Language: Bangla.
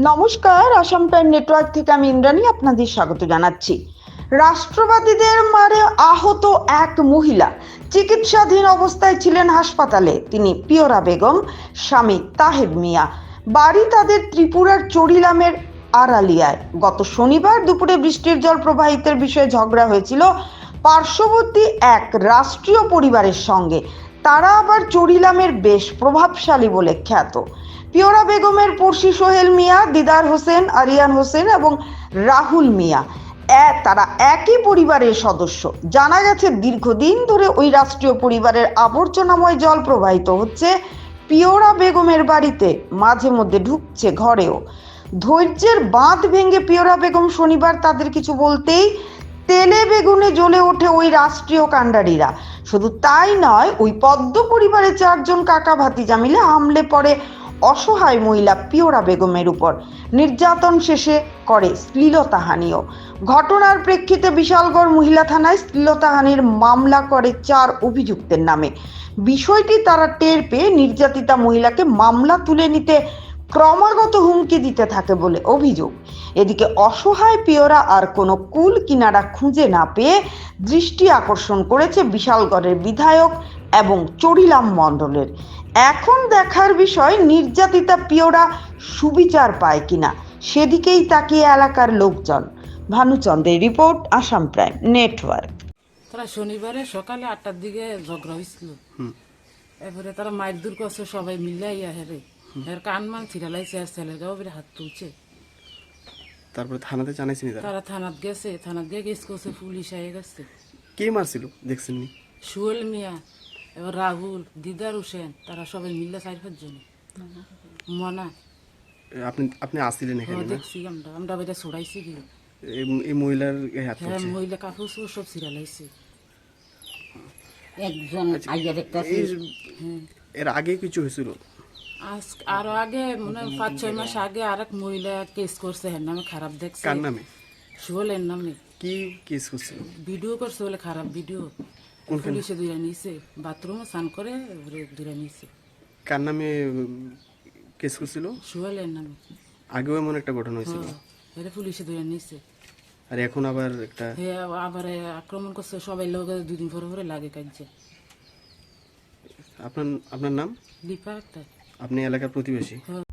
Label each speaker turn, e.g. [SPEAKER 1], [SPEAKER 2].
[SPEAKER 1] নমস্কার, আসাম টাইম নেটওয়ার্ক থেকে আমি ইন্দ্রাণী আপনাদের স্বাগত জানাচ্ছি। রাষ্ট্রবাদীদের মারে আহত এক মহিলা। চিকিৎসাধীন অবস্থায় ছিলেন হাসপাতালে। তিনি পিওরা বেগম, স্বামী তাহেব মিয়া। বাড়ি তাদের ত্রিপুরার চরিলামের আড়ালিয়ায়। গত শনিবার দুপুরে বৃষ্টির জল প্রবাহিতের বিষয়ে ঝগড়া হয়েছিল পার্শ্ববর্তী এক রাষ্ট্রীয় পরিবারের সঙ্গে। তারা আবার চরিলামের বেশ প্রভাবশালী বলে খ্যাত। পিওরা বেগমের পড়শি সোহেল মিয়া, দিদার হোসেন, আরিয়ান হোসেন এবং রাহুল মিয়া। তারা একই পরিবারের সদস্য। জানা গেছে, দীর্ঘদিন ধরে ওই রাষ্ট্রীয় পরিবারের আবর্জনাময় জল প্রবাহিত হচ্ছে পিওরা বেগমের বাড়িতে, মাঝে মধ্যে ঢুকছে ঘরেও। ধৈর্যের বাঁধ ভেঙে পিওরা বেগম শনিবার তাদের কিছু বলতেই তেলে বেগুনে জ্বলে ওঠে ওই রাষ্ট্রীয় কাণ্ডারিরা। শুধু তাই নয়, ওই পদ্ম পরিবারের চারজন কাকা ভাতিজা মিলে হামলে পড়ে অসহায় মহিলা পিওরা বেগমের উপর। নির্যাতন শেষে করে শ্লীলতাহানিও ঘটনার প্রেক্ষিতে বিশালগড় মহিলা থানায় শ্লীলতাহানির মামলা করে চার অভিযুক্তের নামে। বিষয়টি তারা টের পেয়ে নির্যাতিতা মহিলাকে মামলা তুলে নিতে ক্রমাগত হুমকি দিতে থাকে বলে অভিযোগ। এদিকে অসহায় পিওরা আর কোনো কুল কিনারা খুঁজে না পেয়ে দৃষ্টি আকর্ষণ করেছে বিশালগড়ের বিধায়ক এবং চড়িলাম মণ্ডলের। এখন দেখার বিষয় নির্যাতিতা পিওরা সুবিচার পায় কিনা? সেদিকেই তাকিয়ে এলাকার লোকজন। ভানুচন্দ্রের রিপোর্ট আসাম প্রাইম নেটওয়ার্ক।
[SPEAKER 2] তারা শনিবারে সকালে আটটার দিকে ঝগড়া হয়েছিল এরপরে তারা মায়ের দূর করছে সবাই মিলে ইয়া হেরে। এর কান মান ছিড়ালাইছে আর ছেলেটাও বেড়ে হাত তুলছে।
[SPEAKER 3] তারপরে থানাতে জানাইছিনি তারা?
[SPEAKER 2] থানাত গেছে থানাত গিয়ে কেস করছে পুলিশ আয়ে গেছে।
[SPEAKER 3] কে মারছিল দেখছেন নি
[SPEAKER 2] সুয়েল মিয়া। এবার রাহুল দিদার হোসেন তারা সবাই মিলে চার পাঁচজন মনা।
[SPEAKER 3] আপনি আপনি আসছিলেন এখানে
[SPEAKER 2] হ্যাঁ
[SPEAKER 3] না?
[SPEAKER 2] দেখছি আমরা। আমরা বেটা ছড়াইছি কি?
[SPEAKER 3] এই- এই মহিলার গায়ে হাত
[SPEAKER 2] হ্যাঁ মহিলা কাপড় চোপড় সব ছিড়ালাইছে
[SPEAKER 4] একজন আইয়া দেখতেছি।
[SPEAKER 3] এই- এর আগে কিছু হয়েছিল?
[SPEAKER 2] আজ আরও আগে মানে পাঁচ ছয় মাস আগে আর এক মহিলা কেস করছে হ্যাঁ নামে খারাপ দেখছে।
[SPEAKER 3] কার নামে?
[SPEAKER 2] সুয়েলের নামে।
[SPEAKER 3] কি কেস করছিল
[SPEAKER 2] ভিডিও করছে বলে খারাপ ভিডিও। পুলিশে নিয়েছে বাথরুমে স্নান করে নিয়েছে
[SPEAKER 3] কার নামে কেস করছিল?
[SPEAKER 2] নামে।
[SPEAKER 3] আগেও এমন একটা ঘটনা হয়েছিল।
[SPEAKER 2] এটা পুলিশে দূরে নিয়েছে
[SPEAKER 3] আর এখন আবার একটা
[SPEAKER 2] হে আবার আক্রমণ করছে সবাই লোক দুদিন পরে পরে লাগে কাজে
[SPEAKER 3] আপনার আপনার নাম?
[SPEAKER 2] লিপা একটা
[SPEAKER 3] আপনি এলাকার প্রতিবেশী?
[SPEAKER 2] হ্যাঁ।